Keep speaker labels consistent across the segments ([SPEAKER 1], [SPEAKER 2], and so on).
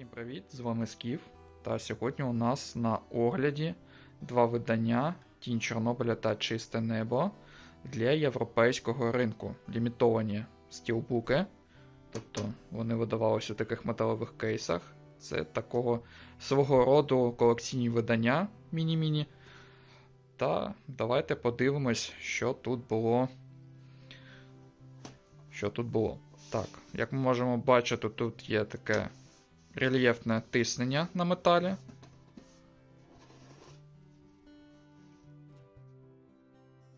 [SPEAKER 1] Всім привіт! З вами Скіф. Та сьогодні у нас на огляді два видання Тінь Чорнобиля та Чисте небо для європейського ринку. Лімітовані стілбуки. Тобто вони видавалися у таких металевих кейсах. Це такого свого роду колекційні видання міні-міні. Та давайте подивимось, що тут було. Що тут було. Так, як ми можемо бачити, тут є таке рельєфне тиснення на металі.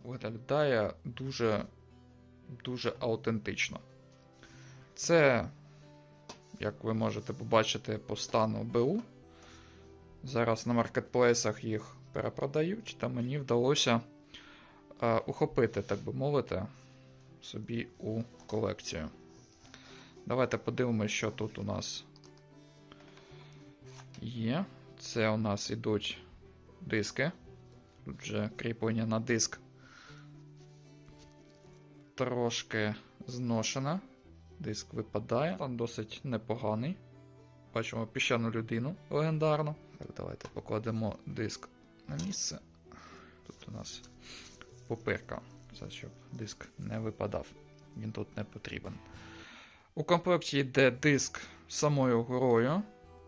[SPEAKER 1] Виглядає дуже дуже аутентично. Це, як ви можете побачити, по стану БУ. Зараз на маркетплейсах їх перепродають, та мені вдалося е, ухопити, так би мовити, собі у колекцію. Давайте подивимося, що тут у нас є. Це у нас ідуть диски. Тут вже кріплення на диск трошки зношена. Диск випадає. Там досить непоганий. Бачимо піщану людину легендарну. Так, давайте покладемо диск на місце. Тут у нас попирка. Це щоб диск не випадав. Він тут не потрібен. У комплекті йде диск самою горою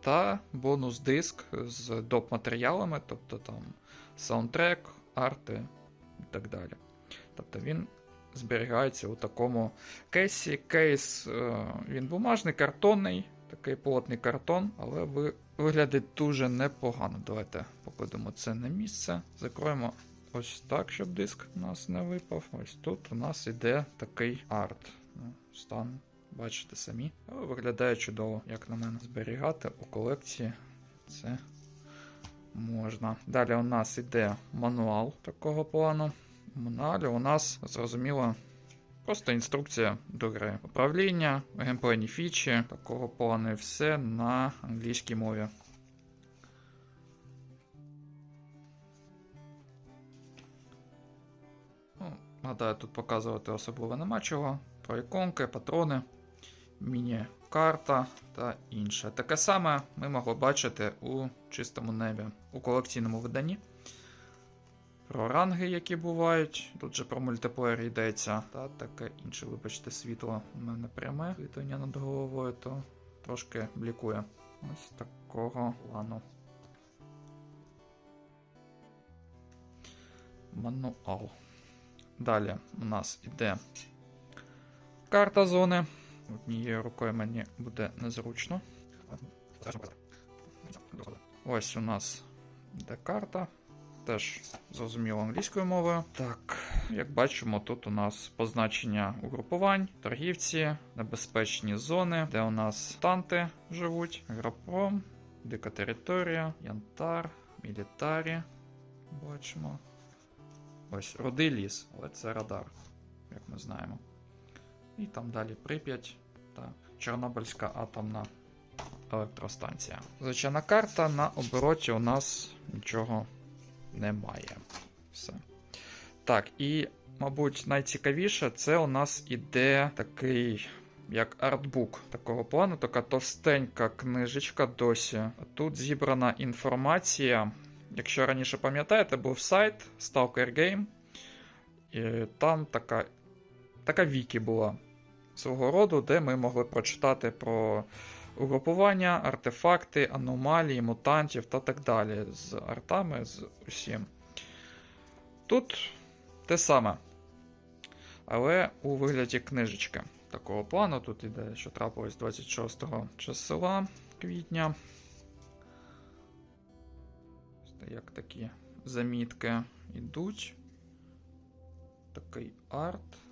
[SPEAKER 1] та бонус диск з доп. матеріалами, тобто там саундтрек, арти і так далі. Тобто він зберігається у такому кейсі. Кейс е, він бумажний, картонний, такий плотний картон, але ви, виглядить дуже непогано. Давайте покладемо це на місце. Закроємо ось так, щоб диск у нас не випав. Ось тут у нас іде такий арт. Ну, Стан бачите самі. Але виглядає чудово, як на мене. Зберігати у колекції це можна. Далі у нас іде мануал такого плану. У мануалі у нас зрозуміло. Просто інструкція до гри. Управління, геймплейні фічі, такого плану і все на англійській мові. Ну, Гадаю, тут показувати особливо нема чого. Про іконки, патрони, міні-карта та інше. Таке саме ми могли бачити у чистому небі у колекційному виданні. Про ранги, які бувають. Тут же про мультиплеєр йдеться. Та таке інше, вибачте, світло у мене пряме. Світлення над головою, то трошки блікує. Ось такого плану. Мануал. Далі у нас іде карта зони. Однією рукою мені буде незручно. Ось у нас йде карта. Теж зрозуміло англійською мовою. Так, як бачимо, тут у нас позначення угрупувань, торгівці, небезпечні зони, де у нас танти живуть, Агропром, Дика територія, Янтар, Мілітарі. Бачимо. Ось рудий ліс, але це радар, як ми знаємо. І там далі Прип'ять та Чорнобильська атомна електростанція. Звичайна карта на обороті у нас нічого немає. Все. Так, і, мабуть, найцікавіше це у нас іде такий. Як артбук такого плану, така товстенька книжечка досі. Тут зібрана інформація. Якщо раніше пам'ятаєте, був сайт Stalker Game. І там така така вікі була свого роду, де ми могли прочитати про угрупування, артефакти, аномалії, мутантів та так далі. З артами, з усім. Тут те саме. Але у вигляді книжечки такого плану. Тут іде, що трапилось 26 числа квітня. Як такі замітки йдуть. Такий арт.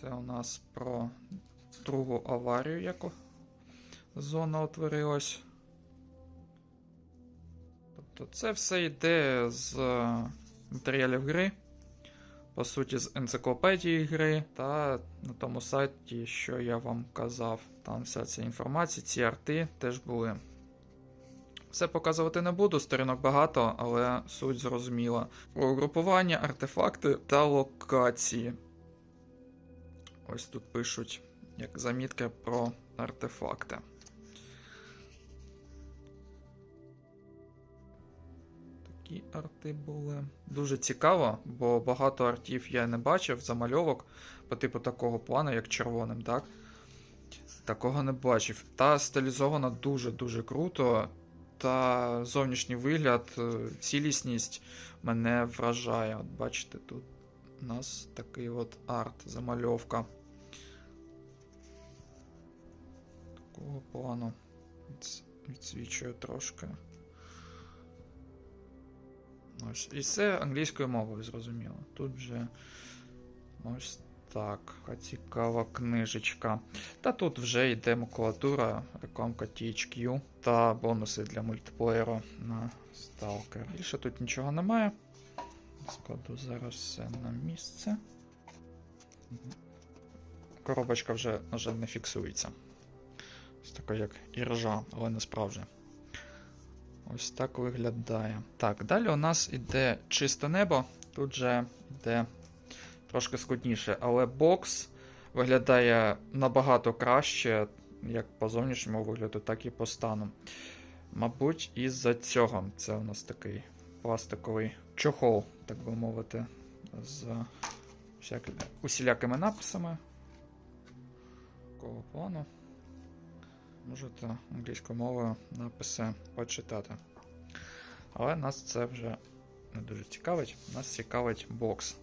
[SPEAKER 1] Це у нас про другу аварію, яку зона утворилась. Тобто це все йде з матеріалів гри. По суті, з енциклопедії гри та на тому сайті, що я вам казав. Там вся ця інформація, ці арти теж були. Все показувати не буду, сторінок багато, але суть зрозуміла. Про угрупування, артефакти та локації. Ось тут пишуть як замітки про артефакти. Такі арти були. Дуже цікаво, бо багато артів я не бачив, замальовок по типу такого плану, як червоним, так? Такого не бачив. Та стилізовано дуже-дуже круто. Та зовнішній вигляд, е, цілісність мене вражає. От бачите, тут у нас такий от арт, замальовка. Такого плану. Відс- Відсвічує трошки. Ось. І це англійською мовою, зрозуміло. Тут вже ось так. Цікава книжечка. Та тут вже йде макулатура, рекламка THQ та бонуси для мультиплеєру на Stalker. Більше тут нічого немає. Складу зараз все на місце. Коробочка вже, на жаль, не фіксується. Ось така, як іржа, але не справжня. Ось так виглядає. Так, далі у нас іде чисте небо. Тут же йде трошки складніше, але бокс виглядає набагато краще, як по зовнішньому вигляду, так і по стану. Мабуть, із-за цього це у нас такий пластиковий чохол, так би мовити, з усілякими написами. Такого плану. Можете англійською мовою написи почитати. Але нас це вже не дуже цікавить. Нас цікавить бокс.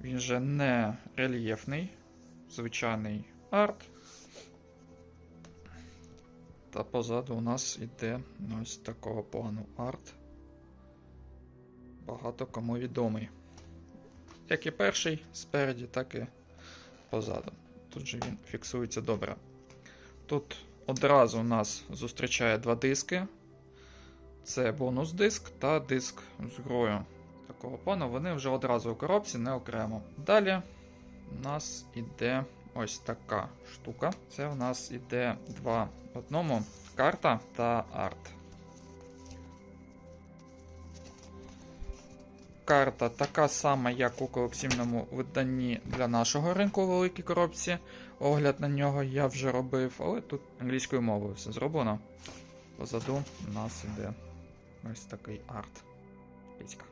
[SPEAKER 1] Він же не рельєфний, звичайний арт. Та позаду у нас іде ось такого плану арт. Багато кому відомий. Як і перший спереді, так і позаду. Тут же він фіксується добре. Тут одразу нас зустрічає два диски. Це бонус диск та диск з грою. Такого пану, вони вже одразу у коробці, не окремо. Далі у нас іде ось така штука. Це у нас іде два в одному карта та арт. Карта така сама, як у колекційному виданні для нашого ринку у великій коробці. Огляд на нього я вже робив, але тут англійською мовою все зроблено. Позаду у нас іде ось такий арт. Піська.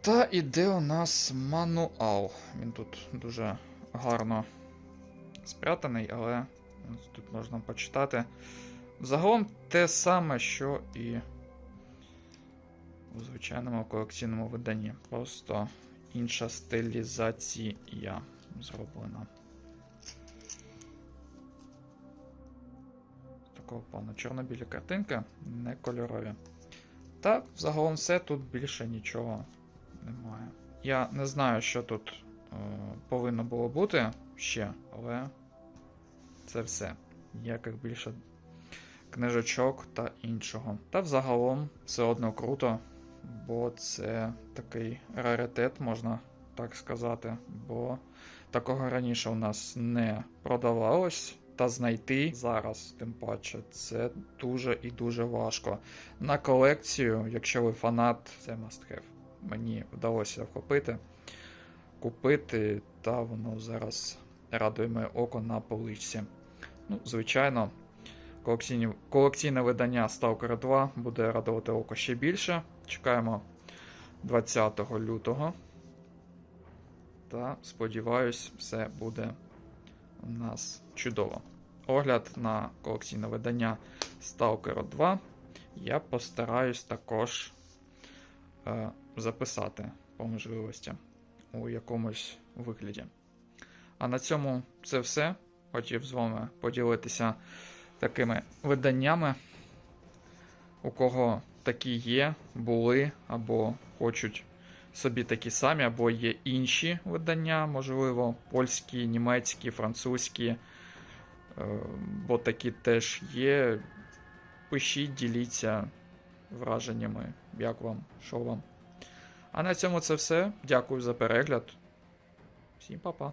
[SPEAKER 1] Та іде у нас мануал. Він тут дуже гарно спрятаний, але тут можна почитати. Загалом те саме, що і у звичайному колекційному виданні. Просто інша стилізація зроблена. Такого плану чорно-білі картинки, не кольорові. Та загалом все тут більше нічого немає. Я не знаю, що тут е, повинно було бути ще, але це все. Ніяких більше книжечок та іншого. Та взагалом все одно круто, бо це такий раритет, можна так сказати. Бо такого раніше у нас не продавалось. Та знайти зараз, тим паче, це дуже і дуже важко. На колекцію, якщо ви фанат, це must have. Мені вдалося вхопити, купити, та воно зараз радує моє око на поличці. Ну, звичайно, колекційне видання Stalker 2 буде радувати око ще більше. Чекаємо 20 лютого. Та сподіваюсь, все буде у нас чудово. Огляд на колекційне видання Stalker 2 я постараюсь також е, записати по можливості у якомусь вигляді. А на цьому це все. Хотів з вами поділитися такими виданнями, у кого такі є, були або хочуть собі такі самі, або є інші видання, можливо, польські, німецькі, французькі, е, бо такі теж є. Пишіть, діліться враженнями, як вам, що вам. А на цьому це все. Дякую за перегляд. Всім па-па.